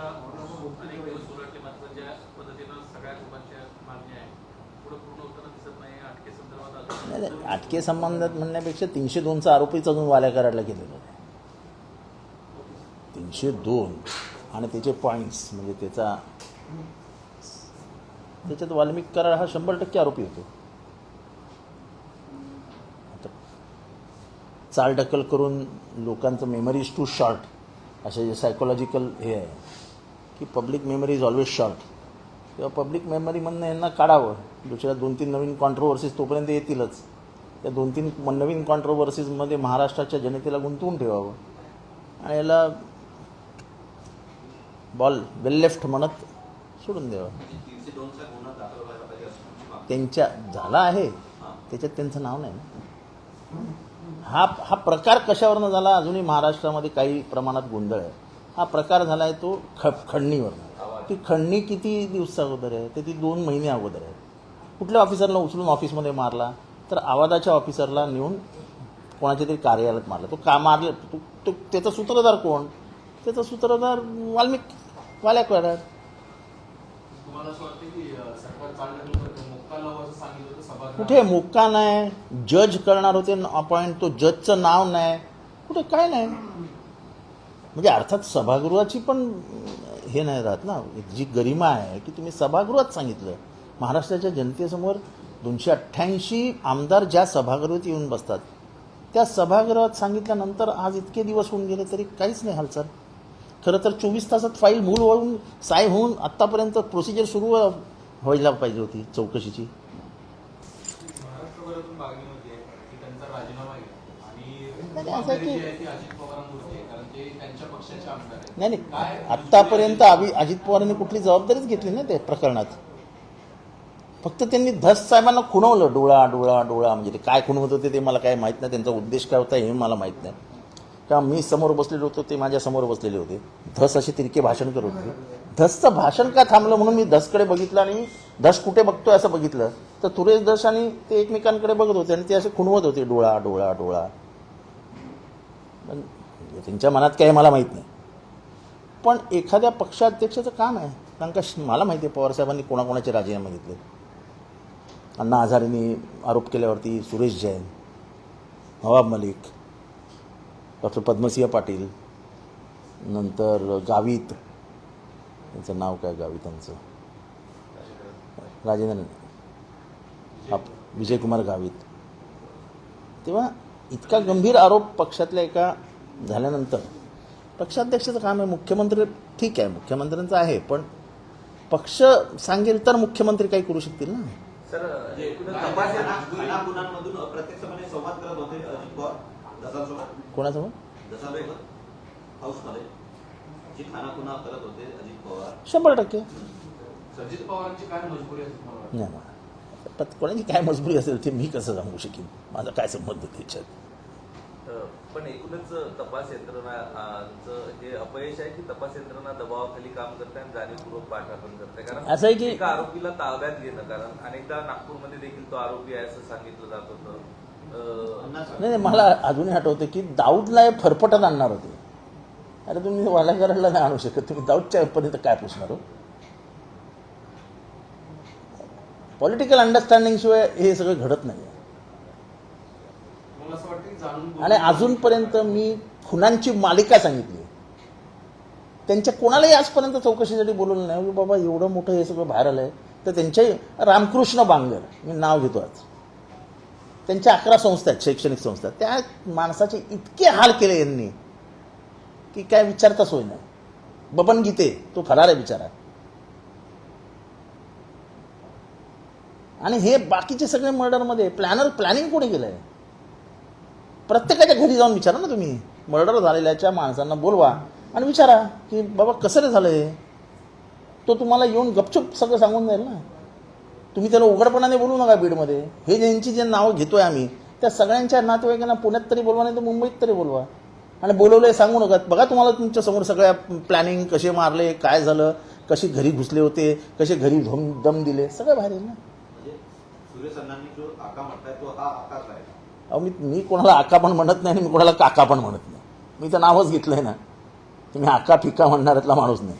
आता अनेक दिवस मात्र ज्या पद्धतीनं सगळ्या लोकांच्या मागण्या पुढे पूर्ण होताना दिसत नाही अटके अजून नाही, अटके संबंधात म्हणण्यापेक्षा तीनशे दोनचा आरोपीच अजून वाल्या कराडला केलेला आहे. तीनशे दोन आणि त्याचे पॉईंट्स म्हणजे त्याचा त्याच्यात वाल्मिक कराड हा शंभर टक्के आरोपी होतो. आता चालढकल करून लोकांचं मेमरी इज टू शॉर्ट असे जे सायकोलॉजिकल हे आहे. की public memory is always short किंवा पब्लिक मेमरीमधनं यांना काढावं. दुसऱ्या दोन तीन नवीन कॉन्ट्रोवर्सीज तोपर्यंत येतीलच. त्या दोन तीन नवीन कॉन्ट्रोवर्सीजमध्ये महाराष्ट्राच्या जनतेला गुंतवून ठेवावं. आणि याला बॉल वेल लेफ्ट म्हणत सोडून द्यावं. त्यांच्या झाला आहे. त्याच्यात त्यांचं नाव नाही ना. हा हा प्रकार कशावरनं झाला? अजूनही महाराष्ट्रामध्ये काही प्रमाणात गोंधळ आहे. हा प्रकार झाला आहे तो ख खंडणीवरनं. ती खंडणी किती दिवस अगोदर आहे? तर ती दोन महिने अगोदर आहे. कुठल्या ऑफिसरला उचलून ऑफिसमध्ये मारला? तर आवादाच्या ऑफिसरला नेऊन कोणाच्या तरी कार्यालयात मारला. तो का मारलं? तो तो त्याचा सूत्रधार कोण? त्याचा सूत्रधार वाल्मिक वाल्या कराड तुम्हाला असं वाटतं की अं, सरकार चालढकल करतं मुक्का लावू असं सांगितलं होतं सभागृहात? कुठे मुक्का नाही? जज करणार होते अपॉइंट तो जजचं नाव नाही. कुठे? काय नाही. म्हणजे अर्थात सभागृहाची पण हे नाही राहत ना. जी गरिमा आहे की तुम्ही सभागृहात सांगितलं. महाराष्ट्राच्या जनतेसमोर दोनशे अठ्ठ्याऐंशी आमदार ज्या सभागृहात येऊन बसतात त्या सभागृहात सांगितल्यानंतर आज इतके दिवस होऊन गेले तरी काहीच नाही हालचाल. खरं तर चोवीस तासात फाईल मूळ वळून साय होऊन आत्तापर्यंत प्रोसिजर सुरू व्हायला पाहिजे होती चौकशीची. असं की- नाही नाही. आत्तापर्यंत अभि अजित पवारांनी कुठली जबाबदारीच घेतली नाही त्या प्रकरणात. फक्त त्यांनी धस साहेबांना खुणवलं डोळा डोळा डोळा. म्हणजे ते काय खुणवत होते ते मला काय माहीत नाही त्यांचा उद्देश काय होता हे मला माहीत नाही. का मी समोर बसलेलो होतो ते माझ्यासमोर बसलेले होते. धस असे तिरके भाषण करत होते. धसचं भाषण का थांबलं म्हणून मी धसकडे बघितलं आणि धस कुठे बघतोय असं बघितलं. तर सुरेश धस आणि ते एकमेकांकडे बघत होते आणि ते असे खुणवत होते डोळा डोळा डोळा. पण त्यांच्या मनात काय मला माहीत नाही. पण एखाद्या पक्षाध्यक्षाचं काम आहे. कारण का श- मला माहिती आहे पवारसाहेबांनी कोणाकोणाचे राजीनामे घेतले अण्णा हजारेंनी आरोप केल्यावरती सुरेश जैन नवाब मलिक डॉक्टर पद्मसिंह पाटील नंतर गावित त्यांचं नाव काय गावितांचं? राजेंद्र आप विजयकुमार गावित. तेव्हा इतका गंभीर आरोप पक्षातल्या एका झाल्यानंतर पक्षाध्यक्षाचं काम आहे मुख्यमंत्री ठीक आहे मुख्यमंत्र्यांचं आहे पण पक्ष सांगेल तर मुख्यमंत्री काही करू शकतील ना? सर पवार. शंभर टक्के. कोणाची काय मजबुरी असेल ते मी कसं सांगू शकेन? माझा काय संबंध त्याच्यात? पण एकूणच तपास यंत्रणाचं हे अपयश आहे की तपास यंत्रणा दबावाखाली काम करते आणि जाणीवपूर्वक पाठराखण करते? कारण असं आहे की- एका आरोपीला ताब्यात घेणं कारण अनेकदा नागपूरमध्ये देखील तो आरोपी आहे असं सांगितलं जात होतं. नाही नाही मला अजूनही आठवतं की दाऊदला हे फरफटत आणणार होते. अरे तुम्ही वालाघराला नाही आणू शकत. तुम्ही दाऊदच्या पर्यंत काय पुसणार हो? पॉलिटिकल अंडरस्टँडिंग शिवाय हे सगळं घडत नाही आणि अजूनपर्यंत मी खुनांची मालिका सांगितली. त्यांच्या कोणालाही आजपर्यंत चौकशीसाठी बोलवलं नाही. की बाबा एवढं मोठं हे सगळं बाहेर आलं आहे. तर त्यांचे रामकृष्ण बांगर मी नाव घेतो आज. त्यांच्या अकरा संस्था आहेत शैक्षणिक संस्था. त्या माणसाचे इतके हाल केले यांनी की काय विचारता सोय नाही बबन गीते तो फरार आहे बिचारा. आणि हे बाकीचे सगळे मर्डरमध्ये प्लॅनर प्लॅनिंग कोणी केलं आहे प्रत्येकाच्या घरी जाऊन विचारा ना तुम्ही. मर्डर झालेल्याच्या माणसांना बोलवा आणि विचारा की बाबा कसं रे झालं हे तो तुम्हाला येऊन गपचूप सगळं सांगून जाईल ना. तुम्ही त्याला उघडपणाने बोलू नका बीडमध्ये. हे ज्यांची जे नावं घेतोय आम्ही त्या सगळ्यांच्या नातेवाईकांना पुण्यात तरी बोलवा नाही तर मुंबईत तरी बोलवा. आणि बोलवलं आहे सांगू नका. बघा तुम्हाला तुमच्यासमोर सगळ्या प्लॅनिंग कसे मारले काय झालं कसे घरी घुसले होते कसे घरी धम दम दिले सगळं बाहेर आहे ना. जो आका तो हा आकाच आहे. अहो मी मी कोणाला आका पण म्हणत नाही आणि मी कोणाला काका पण म्हणत नाही. मी तर नावच घेतलंय ना. तुम्ही आका फिका म्हणणाऱ्यातला माणूस नाही.